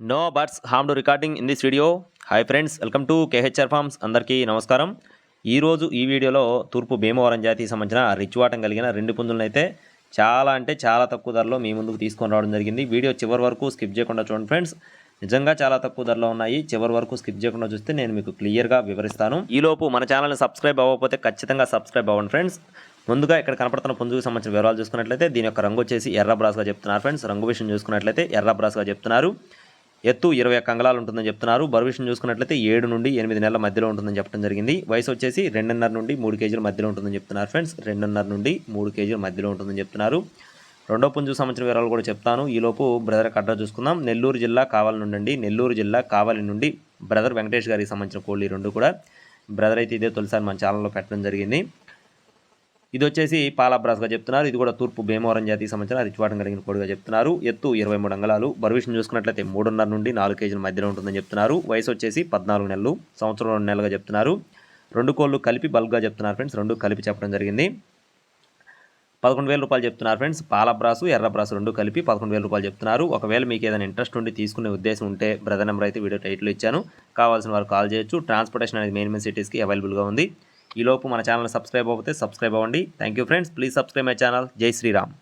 No birds harm to recording in this video hi friends welcome to K H R farms అందరికీ నమస్కారం. ఈరోజు ఈ వీడియోలో తూర్పు భీమవరం జాతికి సంబంధించిన రిచ్వాటం కలిగిన రెండు పుంజులను అయితే చాలా అంటే చాలా తక్కువ ధరలో మీ ముందుకు తీసుకొని రావడం జరిగింది. వీడియో చివరి వరకు స్కిప్ చేయకుండా చూడండి ఫ్రెండ్స్. నిజంగా చాలా తక్కువ ధరలో ఉన్నాయి. చివరి వరకు స్కిప్ చేయకుండా చూస్తే నేను మీకు క్లియర్గా వివరిస్తాను. ఈలోపు మన ఛానల్ని సబ్స్క్రైబ్ అవ్వకపోతే ఖచ్చితంగా సబ్స్క్రైబ్ అవ్వండి ఫ్రెండ్స్. ముందుగా ఇక్కడ కనపడుతున్న పుంజుకు సంబంధించిన వివరాలు చూసుకున్నట్లయితే దీని యొక్క రంగు వచ్చేసి ఎర్ర బ్రాస్గా చెప్తున్నారు ఫ్రెండ్స్. రంగు విషయం చూసుకున్నట్లయితే ఎర్ర బ్రాస్గా చెప్తున్నారు. ఎత్తు ఇరవై ఒక్క అంగళాలు ఉంటుందని చెప్తున్నారు. బరువు చూసుకున్నట్లయితే ఏడు నుండి ఎనిమిది నెలల మధ్యలో ఉంటుందని చెప్పడం జరిగింది. వయసు వచ్చేసి రెండున్నర నుండి మూడు కేజీల మధ్యలో ఉంటుందని చెప్తున్నారు ఫ్రెండ్స్. రెండున్నర నుండి మూడు కేజీల మధ్యలో ఉంటుందని చెప్తున్నారు. రెండో పుంజు సంబంధించిన వివరాలు కూడా చెప్తాను. ఈలోపు బ్రదర్ కడ్డ చూసుకుందాం. నెల్లూరు జిల్లా కావాలి నుండి నెల్లూరు జిల్లా కావాలి నుండి బ్రదర్ వెంకటేష్ గారికి సంబంధించిన కోళ్ళు రెండు కూడా. బ్రదర్ అయితే ఇదే తొలిసారి మన ఛానల్లో పెట్టడం జరిగింది. ఇది వచ్చేసి పాలాబ్రాస్గా చెప్తున్నారు. ఇది కూడా తూర్పు భీమవరం జాతికి సంబంధించిన రిచ్వాటం కలిగిన కోడిగా చెప్తున్నారు. ఎత్తు ఇరవై మూడు అంగళాలు. బరువిషన్ చూసుకున్నట్లయితే మూడున్నర నుండి నాలుగు కేజీల మధ్యలో ఉంటుందని చెప్తున్నారు. వయసు వచ్చేసి పద్నాలుగు నెలలు. సంవత్సరం రెండు నెలలుగా చెప్తున్నారు. రెండు కోళ్ళు కలిపి బల్క్గా చెప్తున్నారు ఫ్రెండ్స్. రెండు కలిపి చెప్పడం జరిగింది. పదకొండు వేల రూపాయలు చెప్తున్నారు ఫ్రెండ్స్. పాలబ్రాసు ఎర్రబ్రాసు రెండు కలిపి పదకొండు వేల రూపాయలు చెప్తున్నారు. ఒకవేళ మీకు ఏదైనా ఇంట్రెస్ట్ ఉండి తీసుకునే ఉద్దేశం ఉంటే బ్రదర్ నెంబర్ అయితే వీడియో టైటిల్ ఇచ్చాను. కావాల్సిన వారు కాల్ చేయొచ్చు. ట్రాన్స్పోర్టేషన్ అనేది మెయిన్ మెయిన్ సిటీస్కి అవైలబుల్గా ఉంది. ఈలోపు మన ఛానల్ సబ్స్క్రైబ్ అవుతే సబ్స్క్రైబ్ అవ్వండి. Thank you friends please subscribe my channel జై శ్రీరామ్